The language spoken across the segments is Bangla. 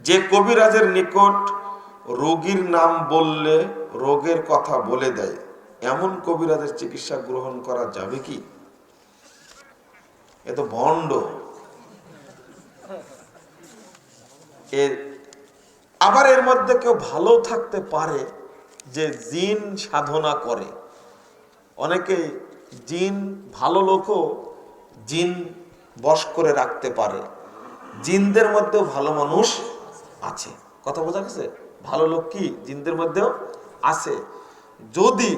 যে কবিরাজের নিকট রোগীর নাম বললে রোগের কথা বলে দেয়, এমন কবিরাজের চিকিৎসা গ্রহণ করা যাবে কি? এ তো ভণ্ড। এর আবার এর মধ্যে কেউ ভালো থাকতে পারে যে জিন সাধনা করে। অনেকে জিন ভালো লোকও জিন বশ করে রাখতে পারে। জিনদের মধ্যেও ভালো মানুষ আছে। কথা বোঝা গেছে? ভালো লোক কি জিনদের মধ্যেও আছে? যদি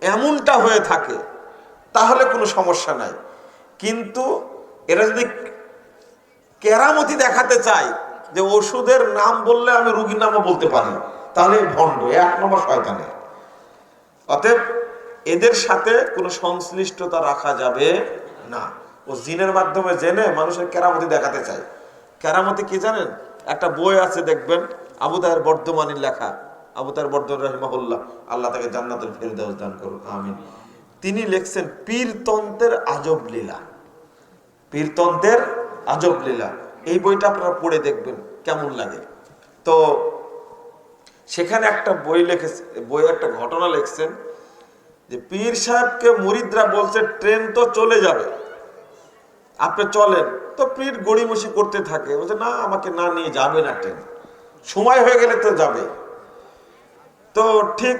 এমনটা হয়ে থাকে, তাহলে কোনো সমস্যা নাই। কিন্তু এরা যদি কেরামতি দেখাতে চায় যে ওষুধের নাম বললে আমি রুগীর নামও বলতে পারি, তাহলে ভণ্ড এক নম্বর শয়তানে। অতএব এদের সাথে কোনো সংশ্লিষ্টতা রাখা যাবে না। ও জিনের মাধ্যমে জেনে মানুষের কেরামতি দেখাতে চায়। কেরামতি কি জানেন? একটা বই আছে দেখবেন, আবু তাহের বর্ধমানের লেখা। আবু তাহের বর্ধমান রহিমাহুল্লাহ, আল্লাহ তাকে জান্নাতুল ফেরদাউস দান করুন আমিন। তিনি লিখছেন, পীরতন্ত্রের আজব লীলা। পীরতন্ত্রের আজব লীলা। এই বইটা আপনারা পড়ে দেখবেন, কেমন লাগে। তো, সেখানে একটা বই লিখেছে বই একটা ঘটনা লিখছেন যে, পীর সাহেবকে মুরিদরা বলছে, ট্রেন তো চলে যাবে। আপনি চলেন। তো পীর গড়িমসি করতে থাকে। বলছে, না, আমাকে না নিয়ে যাবে না ট্রেন। সময় হয়ে গেলে তো যাবে। তো ঠিক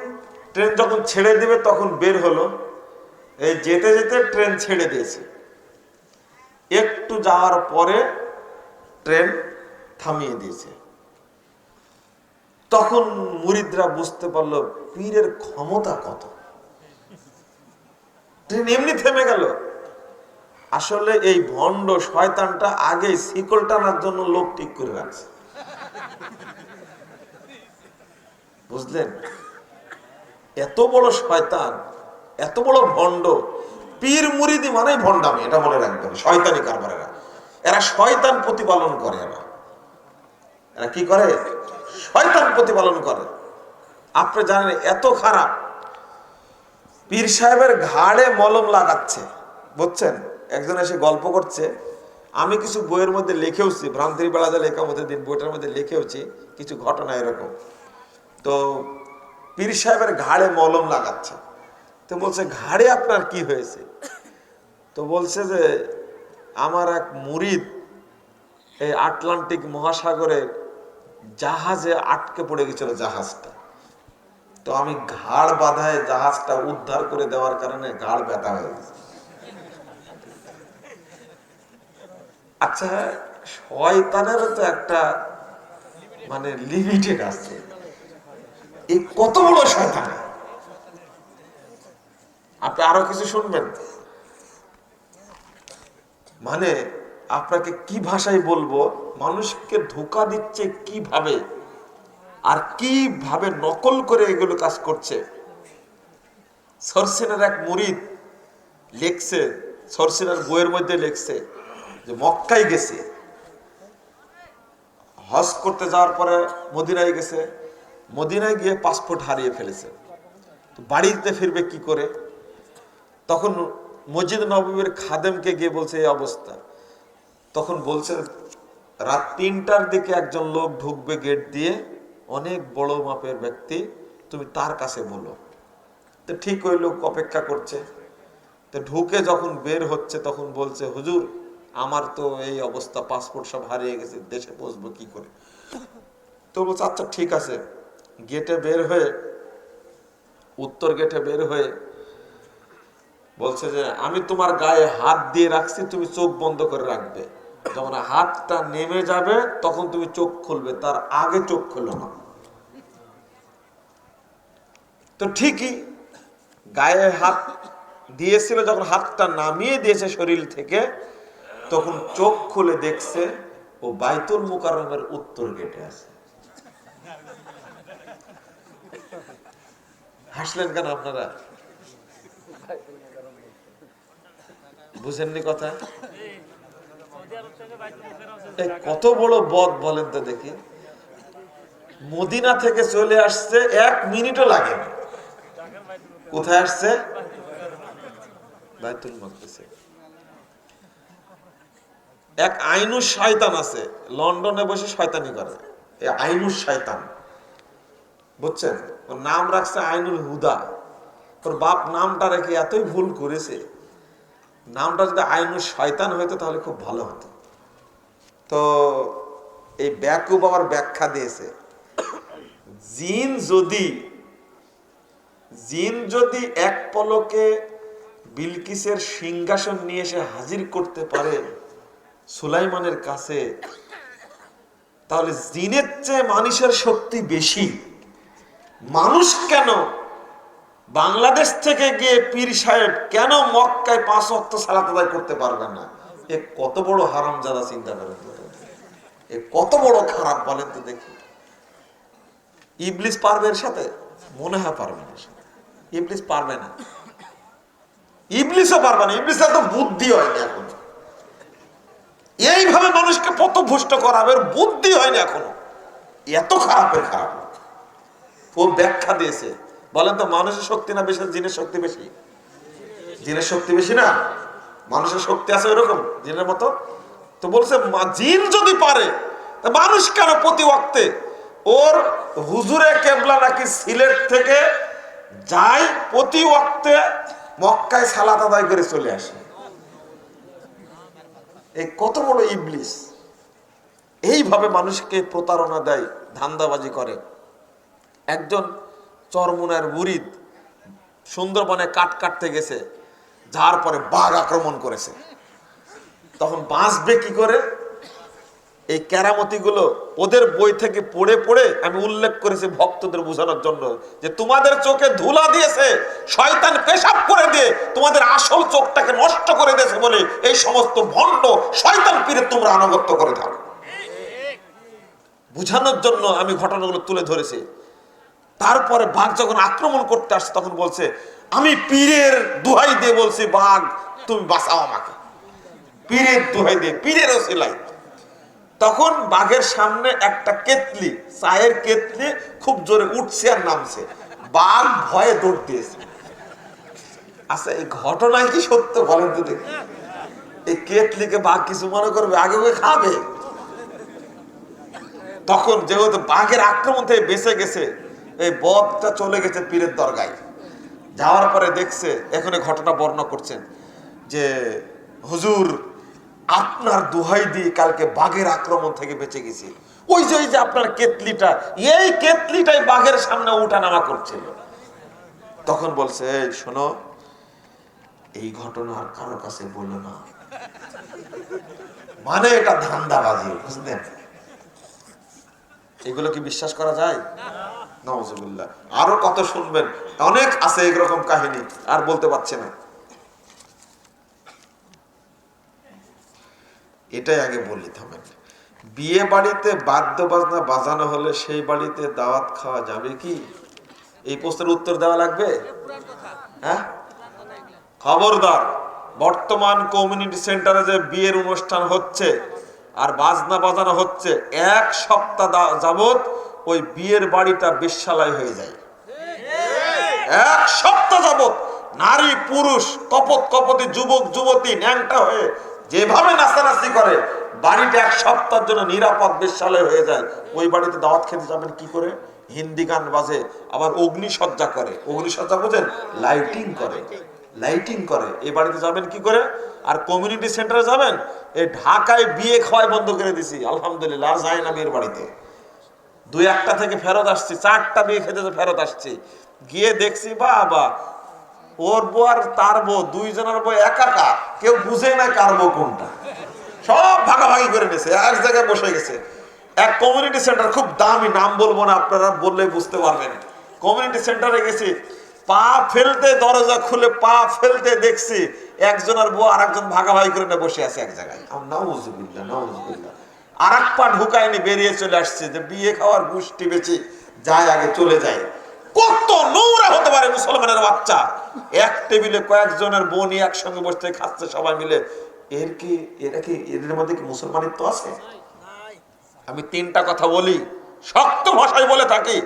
ট্রেন যখন ছেড়ে দিবে, তখন বের হলো। এই যেতে যেতে ট্রেন ছেড়ে দিয়েছে। একটু যাওয়ার পরে ট্রেন থামিয়ে দিয়েছে। তখন মুরিদরা বুঝতে পারল, পীরের ক্ষমতা কত। ট্রেন এমনি থেমে গেল। আসলে এই ভণ্ড শয়তানটা আগে শিকল টানার জন্য লোক ঠিক করে রাখছে। বুঝলেন? এত বড় শয়তান, এত বড় ভণ্ড, পীর মুরিদি মানে ভণ্ডামি, এটা মনে রাখবেন, শয়তানি কারবারেরা। এরা শয়তান প্রতিপালন করে এরা। এরা কি করে? শয়তান প্রতিপালন করে। আপনি জানেন, এত খারাপ। পীর সাহেবের ঘাড়ে মলম লাগাচ্ছে, বুঝছেন? একজন এসে গল্প করছে। আমি কিছু বইয়ের মধ্যে লিখেওছি, ভ্রান্তির বেলা যা লেখা মধ্যে দিন, বইটার মধ্যে লিখেওছি, কিছু ঘটনা এরকম। তো পীর সাহেবের ঘাড়ে মলম লাগাচ্ছে। তো বলছে, ঘাড়ে আপনার কি হয়েছে? তো বলছে যে, আমার এক মুরিদ এই আটলান্টিক মহাসাগরের জাহাজে আটকে পড়ে গেছিল জাহাজটা। তো আমি ঘাড় বাঁধায় জাহাজটা উদ্ধার করে দেওয়ার কারণে ঘাড় ব্যথা হয়ে গেছে। আচ্ছা শয়তানেরও তো একটা মানে লিমিটেড আছে। এই কত বড় শয়তান? আপনি আরও কিছু শুনবেন? মানে আপনাকে কি ভাষায় বলব? মানুষকে ধোকা দিচ্ছে কীভাবে? আর কীভাবে নকল করে এগুলো কাজ করছে? সরসেনের এক মুরিদ লেখছে, সরসেনের বইয়ের মধ্যে লেখছে। যে মক্কায় গেছে, হজ করতে যাওয়ার পরে মদিনায় গেছে, মদিনায় গিয়ে পাসপোর্ট হারিয়ে ফেলেছে। তো বাড়িতে ফিরবে কি করে? তখন মসজিদ নবীর খাদেমকে গিয়ে বলছে, এই অবস্থা। তখন বলছে, রাত তিনটার দিকে একজন লোক ঢুকবে গেট দিয়ে, অনেক বড় মাপের ব্যক্তি, তুমি তার কাছে বলো। তো ঠিক ওই লোক অপেক্ষা করছে। তো ঢুকে যখন বের হচ্ছে, তখন বলছে, হুজুর আমার তো এই অবস্থা পাসপোর্ট সব হারিয়ে গেছে, দেশে পৌঁছবো কি করে? তো বলছে আচ্ছা ঠিক আছে। গেটে বের হয়ে, উত্তর গেটে বের হয়ে বলছে যে, আমি তোমার গায়ে হাত দিয়ে রাখছি, তুমি চোখ বন্ধ করে রাখবে। যখন হাতটা নেমে যাবে, তখন তুমি চোখ খুলবে, তার আগে চোখ খুলো না। তো ঠিকই, গায়ে হাত দিয়েছিল, যখন হাতটা নামিয়ে দিয়েছে শরীর থেকে তখন চোখ খুলে দেখছে ও বাইতুল মুকাররমের উত্তর গেটে আছে। হাসলেন কেন আপনারা? বুঝেননি কথা? কত বড় বদ বলেন তো দেখি। মদিনা থেকে চলে আসছে, এক মিনিটও লাগে কোথায় আসছে? বাইতুল মাকদিসে। এক আইনু শয়তান আছে, লন্ডনে বসে শয়তানি করে। এই আইনুল শয়তান। বুঝছেন? ওর নাম রাখছে আইনুল হুদা। ওর বাপ নামটা রেখে এতই ভুল করেছে। নামটা যদি আইনুল শয়তান হইতো, তাহলে খুব ভালো হতো। তো এই ব্যাকুব আবার ব্যাখ্যা দিয়েছে। জিন যদি জিন যদি এক পলকে বিলকিসের সিংহাসন নিয়ে এসে হাজির করতে পারে সুলাইমানের কাছে, তাহলে জিনের চেয়ে মানুষের শক্তি বেশি। মানুষ কেন? বাংলাদেশ থেকে গিয়ে পীর সাহেব কেন মক্কায় পাঁচ অক্ত সালাত আদায় করতে পারবে না? এ কত বড় হারাম যারা চিন্তা করেন এ কত বড় খারাপ বলেন তো দেখি। ইবলিস পারবে এর সাথে? মনে হয় পারবে না ইবলিস পারবে না। ইবলিসও পারবে না। ইবলিসের তো বুদ্ধি হয়নি এখন। এইভাবে মানুষকে পথভুষ্ট করাবে বুদ্ধি হয়নি এখনও। এত খারাপের খারাপ। ও ব্যাখ্যা দিয়েছে। বলেন তো, মানুষের শক্তি না বেশি, জিনের শক্তি বেশি? জিনের শক্তি বেশি না? মানুষের শক্তি আছে ওরকম জিনের মতো? তো বলছে জিন যদি পারে মানুষ কেন প্রতি ওয়াক্তে? ওর হুজুরে কেবলা নাকি সিলেট থেকে যায় প্রতি ওয়াক্তে মক্কায় সালাত আদায় করে চলে আসে। এই কত বড় ইবলিস। এইভাবে মানুষকে প্রতারণা দেয়, ধান্দাবাজি করে। একজন চরমুনার মুরিদ সুন্দরবনে কাট কাটতে গেছে, যার পরে বাঘ আক্রমণ করেছে। তখন বাঁচবে কি করে? এই কেরামতিগুলো ওদের বই থেকে পড়ে পড়ে আমি উল্লেখ করেছি ভক্তদের বোঝানোর জন্য যে তোমাদের চোখে ধুলা দিয়েছে, শয়তান পেশাব করে দিয়ে তোমাদের আসল চোখটাকে নষ্ট করে দিয়েছে বলে এই সমস্ত ভণ্ড শয়তান পীরে তোমরা আনুগত্য করে থাকো। বোঝানোর জন্য আমি ঘটনাগুলো তুলে ধরেছি। তারপরে বাঘ যখন আক্রমণ করতে আসছে, তখন বলছে, আমি পীরের দুহাই দিয়ে বলছি, বাঘ, তুমি বাঁচাও আমাকে। পীরের দুহাই দিয়ে পীরের ওসিলাই তখন বাঘের সামনে একটা কেতলি, চায়ের কেতলি খুব জোরে উঠছে আর নামছে। বাঘ ভয়ে দৌড় দিয়েছে। আচ্ছা এই ঘটনায় কি সত্য বলেন তো দেখি। এই কেতলিকে বাঘ কিছু মনে করবে? আগে খাবে। তখন যেহেতু বাঘের আক্রমণ থেকে বেঁচে গেছে, এই বদটা চলে গেছে পীরের দরগায়। যাওয়ার পরে দেখছে এখন ঘটনা বর্ণনা করছেন যে হুজুর আপনার দোহাই দিয়ে কালকে বাঘের আক্রমণ থেকে বেঁচে গেছি। ওই যে যে আপনার কেতলিটা, এই কেতলিটাই বাঘের সামনে উঠা নামা করছিল। তখন বলছে, এই, শোনো, এই ঘটনা আর কারও কাছে বলল না। মানে এটা ধান্দাবাজি, বুঝলেন? এগুলো কি বিশ্বাস করা যায়? নওয়াজুবিল্লাহ। আরও কত শুনবেন। অনেক আছে এরকম কাহিনী, আর বলতে পারছে না। এটাই আগে বলি থামেন। বিয়ে বাড়িতে বাদ্য বাজনা বাজানো হলে সেই বাড়িতে দাওয়াত খাওয়া যাবে কি? এই প্রশ্নের উত্তর দেওয়া লাগবে? হ্যাঁ? খবরদার, বর্তমান কমিউনিটি সেন্টারে যে বিয়ের অনুষ্ঠান হচ্ছে আর বাজনা বাজানো হচ্ছে, এক সপ্তাহ যাবত ওই বিয়ের বাড়িটা বেশ্যালয় হয়ে যায়। এক সপ্তাহ যাবত নারী, পুরুষ, কপত কপতি, যুবক, যুবতী ন্যাংটা হয়ে যেভাবে নাস্তানাস্তি করে, বাড়িটা এক সপ্তাহের জন্য নিরাপদ বেশ্যালয় হয়ে যায়। ওই বাড়িতে দাওয়াত খেতে যাবেন কি করে? হিন্দি গান বাজে, আবার অগ্নিসজ্জা করে। অগ্নিসজ্জা বোঝেন? লাইটিং করে। লাইটিং করে। এই বাড়িতে যাবেন কি করে? আর কমিউনিটি সেন্টারে যাবেন? এই ঢাকায় বিয়ে খাওয়াই বন্ধ করে দিছি। আলহামদুলিল্লাহ, আর যাই না বিয়ের বাড়িতে। দুই একটা থেকে ফেরত আসছি, চারটা বিয়ে খেতে ফেরত আসছি। গিয়ে দেখছি, বাবা ওর বউ আর তার বউ, দুইজনের বউ একাকা। কেউ বুঝে না কার বউ কোনটা। সব ভাগাভাগি করে নিয়েছে এক জায়গায় বসে গেছে। এক কমিউনিটি সেন্টার খুব দামি, নাম বলব না, আপনারা বললে বুঝতে পারবেন। কমিউনিটি সেন্টারে গেছি, পা ফেলতে দরজা খুলে, পা ফেলতে দেখছি, একজনের বউ আর একজন ভাগাভাগি করে বসে আছে এক জায়গায়। আর এক পা ঢুকায়নি, বেরিয়ে চলে আসছে, যে বিয়ে খাওয়ার গোষ্ঠী বেঁচে যায় আগে চলে যায়। কত নোংরা হতে পারে মুসলমানের বাচ্চা? এক টেবিলে কয়েকজনের বোনই একসঙ্গে বসতে খাচ্ছে সবাই মিলে। এর কি, এরা কি, এদের মধ্যে কি মুসলমানিত্ব আছে? আমি তিনটা কথা বলি, শক্ত ভাষায় বলে থাকি।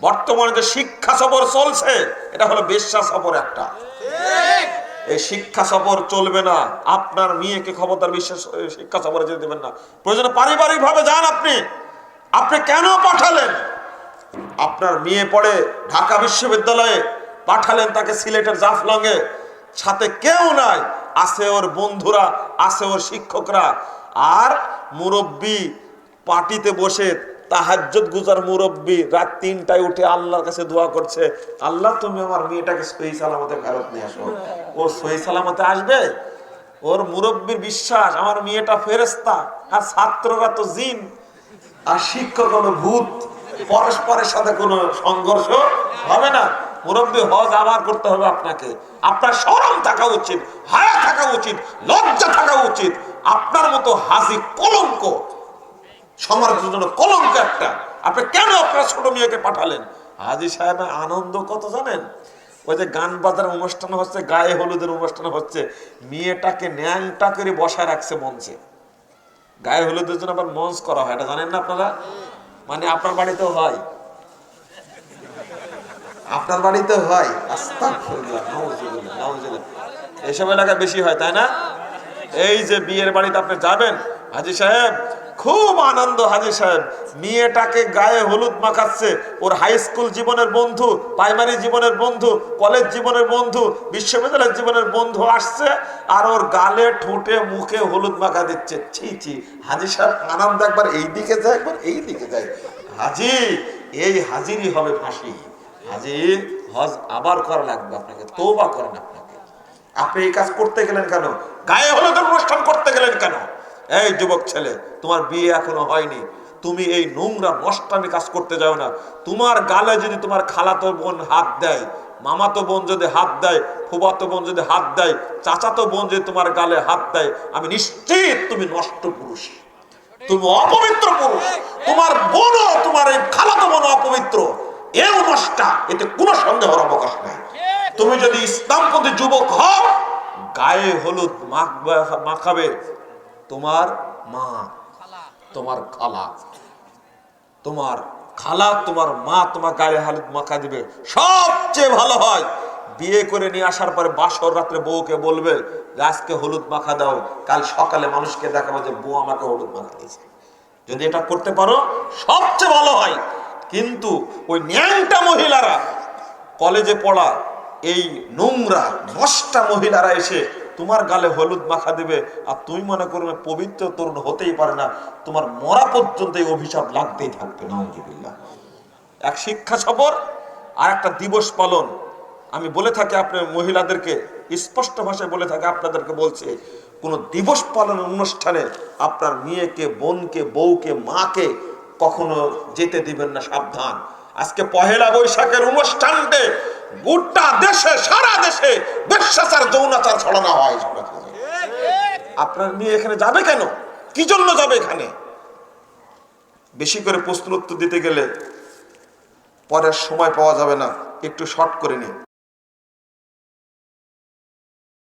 বর্তমানে যে শিক্ষা সফর চলছে, এটা হলো বিশ্বাস সফর একটা। এই শিক্ষা সফর চলবে না। আপনার মেয়েকে খবরদার বিশ্বাস শিক্ষা সফরে যেতে দেবেন না। প্রয়োজনে পারিবারিক ভাবে যান আপনি। আপনি কেন পাঠালেন? আপনার মেয়ে পড়ে ঢাকা বিশ্ববিদ্যালয়ে পাঠালেন তাকে সিলেটের জাফলংয়ে। সাথে কেউ নাই, আছে ওর বন্ধুরা, আছে ওর শিক্ষকরা। আর মুরব্বী পার্টিতে বসে তাহাজ্জুদ গুজার মুরব্বী রাত তিনটায় উঠে আল্লাহর কাছে দোয়া করছে, আল্লাহ, তুমি আমার মেয়েটাকে সহি সালামতে ফেরত নিয়ে আসো। ও সহি সালামতে আসবে? ওর মুরব্বীর বিশ্বাস, আমার মেয়েটা ফেরেস্তা আর ছাত্ররা তো জিন, আর শিক্ষক হলো ভূত। পরস্পরের সাথে কোনো সংঘর্ষ হবে না। মুরব্বী, হজ আবার করতে হবে আপনাকে। আপনার সরম থাকা উচিত, হায়া থাকা উচিত, লজ্জা থাকা উচিত। আপনার মতো হাসি কলঙ্ক, সমাজের জন্য কলঙ্ক একটা। আপনি কেন আপনার ছোট মেয়েকে পাঠালেন? হাজি সাহেবের আনন্দ কত জানেন? ওই যে গান বাজার অনুষ্ঠান হচ্ছে, গায়ে হলুদের অনুষ্ঠান হচ্ছে, মেয়েটাকে ন্যাংটা করে বসায় রাখছে মঞ্চে। গায়ে হলুদের জন্য আবার মঞ্চ করা হয়, এটা জানেন না আপনারা? মানে আপনার বাড়িতেও হয়? আপনার বাড়িতে হয়। এসব এলাকায় বেশি হয়, তাই না? এই যে বিয়ের বাড়িতে আপনি যাবেন, হাজি সাহেব খুব আনন্দ, হাজি সাহেব। মেয়েটাকে গায়ে হলুদ মাখাচ্ছে। ওর হাই স্কুল জীবনের বন্ধু প্রাইমারি জীবনের বন্ধু কলেজ জীবনের বন্ধু, বিশ্ববিদ্যালয়ের জীবনের বন্ধু আসছে আর ওর গালে, ঠোঁটে, মুখে হলুদ মাখা দিচ্ছে। ছি ছি। হাজি সাহেব আনন্দ একবার এই দিকে যায় একবার এই দিকে যায় হাজি, এই হাজিরই হবে ফাঁসি। হাজি, হজ আবার করা লাগবে আপনাকে তৌবা করেন আপনাকে। আপনি এই কাজ করতে গেলেন কেন? গায়ে হলুদের অনুষ্ঠান করতে গেলেন কেন? এই যুবক ছেলে, তোমার বিয়ে এখনও হয়নি। তুমি এই নোংরা নষ্টামি কাজ করতে যাও না। তোমার গালে যদি তোমার খালাতো বোন হাত দেয়, মামাতো বোন যদি হাত দেয় ফুবাতো বোন যদি হাত দেয়, চাচাতো বোন যদি তোমার গালে হাত দেয়, আমি নিশ্চিত তুমি নষ্ট পুরুষ। তুমি অপবিত্র পুরুষ। তোমার বোনও তোমার এই খালাতো বোন অপবিত্র। এও নষ্টা, এতে কোনো সন্দেহর অবকাশ নাই। তুমি যদি ইসলামপন্থী যুবক হও, গায়ে হলুদ মাখ- মাখাবে তোমার মা, তোমার খালা তোমার খালা, তোমার মা, তোমার গায়ে হলুদ মাখা দিবে। সবচেয়ে ভালো হয়। বিয়ে করে নিয়ে আসার পরে বাসর রাত্রে বউকে বলবে আজকে হলুদ মাখা দাও। কাল সকালে মানুষকে দেখাবো যে বউ আমাকে হলুদ মাখা দিয়েছে। যদি এটা করতে পারো, সবচেয়ে ভালো হয়। কিন্তু ওই ন্যাংটা মহিলারা, কলেজে পড়া এই নোংরা, নষ্টা মহিলারা এসে তোমার গালে হলুদ মাখা দেবে, আর তুমি মনে করবে পবিত্র তরুণ হতেই পারে না। তোমার মরা পর্যন্ত এই অভিশাপ লাগতেই থাকবে, নাউজুবিল্লাহ। এক শিক্ষা সফর, আর একটা দিবস পালন। আমি বলে থাকি আপনার মহিলাদেরকে, স্পষ্ট ভাষায় বলে থাকি, আপনাদেরকে বলছে, কোন দিবস পালন অনুষ্ঠানে আপনার মেয়েকে, বোনকে, বউকে, মাকে কখনো যেতে দিবেন না, সাবধান। আজকে পহেলা বৈশাখের অনুষ্ঠানকে গোটা দেশে, সারা দেশে বেশ্যাচার, যৌনাচার ছড়ানো হয় আপনার মেয়ে এখানে যাবে কেন? কি জন্য যাবে এখানে? বেশি করে প্রশ্ন উত্তর দিতে গেলে পরের সময় পাওয়া যাবে না। একটু শর্ট করে নিন।